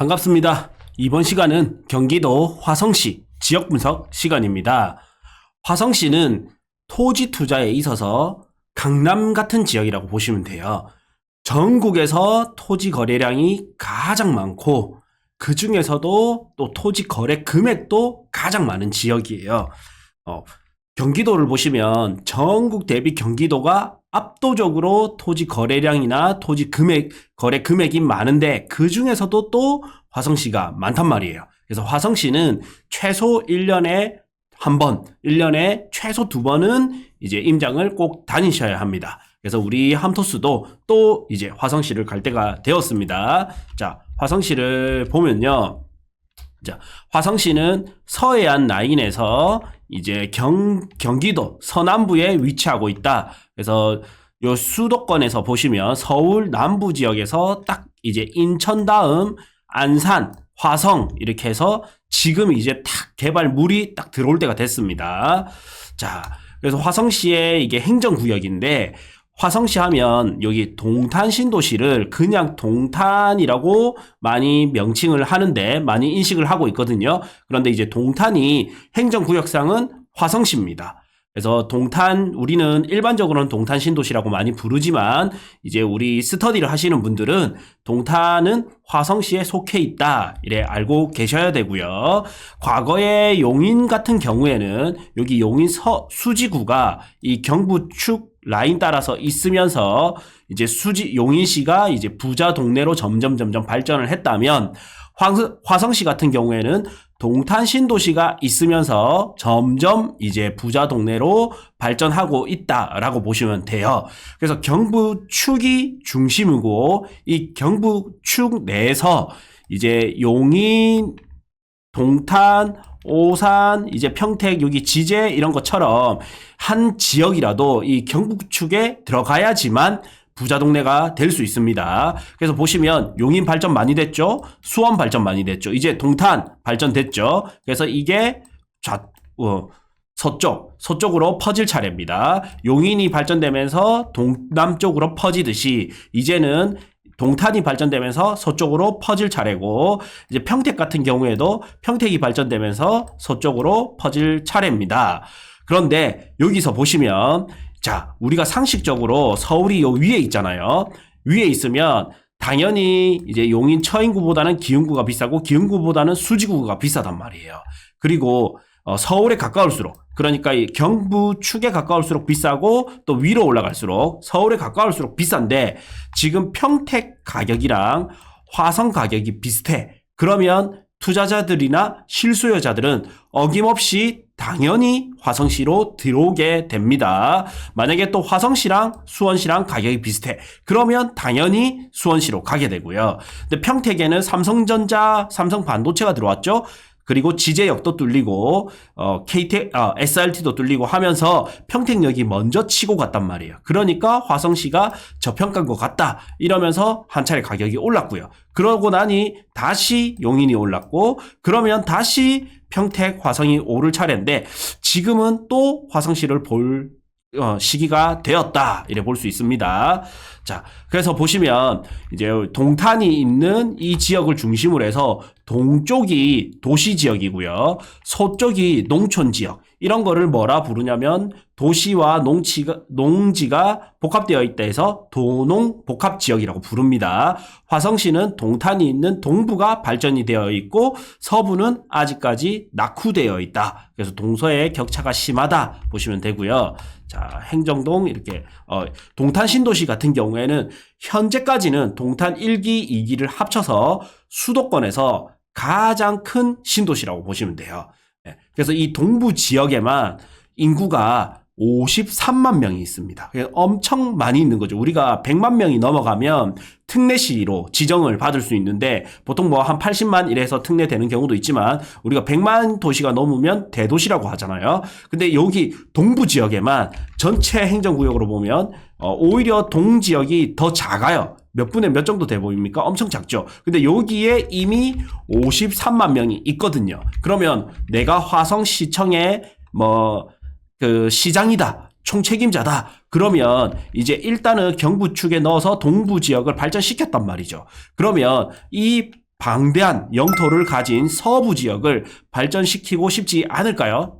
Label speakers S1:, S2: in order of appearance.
S1: 반갑습니다. 이번 시간은 경기도 화성시 지역 분석 시간입니다. 화성시는 토지 투자에 있어서 강남 같은 지역이라고 보시면 돼요. 전국에서 토지 거래량이 가장 많고 그 중에서도 또 토지 거래 금액도 가장 많은 지역이에요. 어, 경기도를 보시면 전국 대비 경기도가 압도적으로 토지 거래량이나 토지 금액, 거래 금액이 많은데 그 중에서도 또 화성시가 많단 말이에요. 그래서 화성시는 최소 1년에 한 번, 1년에 최소 두 번은 이제 임장을 꼭 다니셔야 합니다. 그래서 우리 함토스도 또 이제 화성시를 갈 때가 되었습니다. 자, 화성시를 보면요. 자, 화성시는 서해안 라인에서 이제 경, 경기도 서남부에 위치하고 있다. 그래서 요 수도권에서 보시면 서울 남부 지역에서 딱 이제 인천 다음 안산, 화성 이렇게 해서 지금 이제 딱 개발물이 딱 들어올 때가 됐습니다. 자, 그래서 화성시의 이게 행정구역인데 화성시 하면 여기 동탄 신도시를 그냥 동탄이라고 많이 명칭을 하는데 많이 인식을 하고 있거든요. 그런데 이제 동탄이 행정구역상은 화성시입니다. 그래서 동탄 우리는 일반적으로는 동탄 신도시라고 많이 부르지만 이제 우리 스터디를 하시는 분들은 동탄은 화성시에 속해 있다 이래 알고 계셔야 되고요. 과거에 용인 같은 경우에는 여기 용인 서 수지구가 이 경부축 라인 따라서 있으면서 이제 수지 용인시가 이제 부자 동네로 점점 점점 발전을 했다면 황, 화성 시 같은 경우에는 동탄 신도시가 있으면서 점점 이제 부자 동네로 발전하고 있다라고 보시면 돼요. 그래서 경부축이 중심이고 이 경부축 내에서 이제 용인, 동탄, 오산, 이제 평택, 여기 지제 이런 것처럼 한 지역이라도 이 경북축에 들어가야지만 부자 동네가 될 수 있습니다. 그래서 보시면 용인 발전 많이 됐죠? 수원 발전 많이 됐죠? 이제 동탄 발전됐죠? 그래서 이게 좌, 어, 서쪽, 서쪽으로 퍼질 차례입니다. 용인이 발전되면서 동남쪽으로 퍼지듯이 이제는 동탄이 발전되면서 서쪽으로 퍼질 차례고 이제 평택 같은 경우에도 평택이 발전되면서 서쪽으로 퍼질 차례입니다. 그런데 여기서 보시면 자, 우리가 상식적으로 서울이 요 위에 있잖아요. 위에 있으면 당연히 이제 용인 처인구보다는 기흥구가 비싸고 기흥구보다는 수지구가 비싸단 말이에요. 그리고 어, 서울에 가까울수록 그러니까 이 경부 축에 가까울수록 비싸고 또 위로 올라갈수록 서울에 가까울수록 비싼데 지금 평택 가격이랑 화성 가격이 비슷해. 그러면 투자자들이나 실수요자들은 어김없이 당연히 화성시로 들어오게 됩니다. 만약에 또 화성시랑 수원시랑 가격이 비슷해. 그러면 당연히 수원시로 가게 되고요. 근데 평택에는 삼성전자, 삼성 반도체가 들어왔죠. 그리고 지제역도 뚫리고 어 KT 아 SRT도 뚫리고 하면서 평택역이 먼저 치고 갔단 말이에요. 그러니까 화성시가 저평가인 것 같다 이러면서 한 차례 가격이 올랐고요. 그러고 나니 다시 용인이 올랐고 그러면 다시 평택 화성이 오를 차례인데 지금은 또 화성시를 볼 어, 시기가 되었다 이래 볼 수 있습니다. 자, 그래서 보시면 이제 동탄이 있는 이 지역을 중심으로 해서 동쪽이 도시 지역이고요. 서쪽이 농촌 지역. 이런 거를 뭐라 부르냐면 도시와 농지가, 농지가 복합되어 있다 해서 도농 복합 지역이라고 부릅니다. 화성시는 동탄이 있는 동부가 발전이 되어 있고 서부는 아직까지 낙후되어 있다. 그래서 동서의 격차가 심하다 보시면 되고요. 자, 행정동 이렇게 어, 동탄 신도시 같은 경우에는 현재까지는 동탄 1기, 2기를 합쳐서 수도권에서 가장 큰 신도시라고 보시면 돼요. 예, 그래서 이 동부 지역에만 인구가 53만 명이 있습니다. 엄청 많이 있는 거죠. 우리가 100만 명이 넘어가면 특례시로 지정을 받을 수 있는데 보통 뭐 한 80만 이래서 특례되는 경우도 있지만 우리가 100만 도시가 넘으면 대도시라고 하잖아요. 근데 여기 동부 지역에만 전체 행정구역으로 보면 어, 오히려 동 지역이 더 작아요. 몇 분의 몇 정도 돼 보입니까? 엄청 작죠. 근데 여기에 이미 53만 명이 있거든요. 그러면 내가 화성시청에 뭐 그 시장이다. 총책임자다. 그러면 이제 일단은 경부 축에 넣어서 동부 지역을 발전시켰단 말이죠. 그러면 이 방대한 영토를 가진 서부 지역을 발전시키고 싶지 않을까요?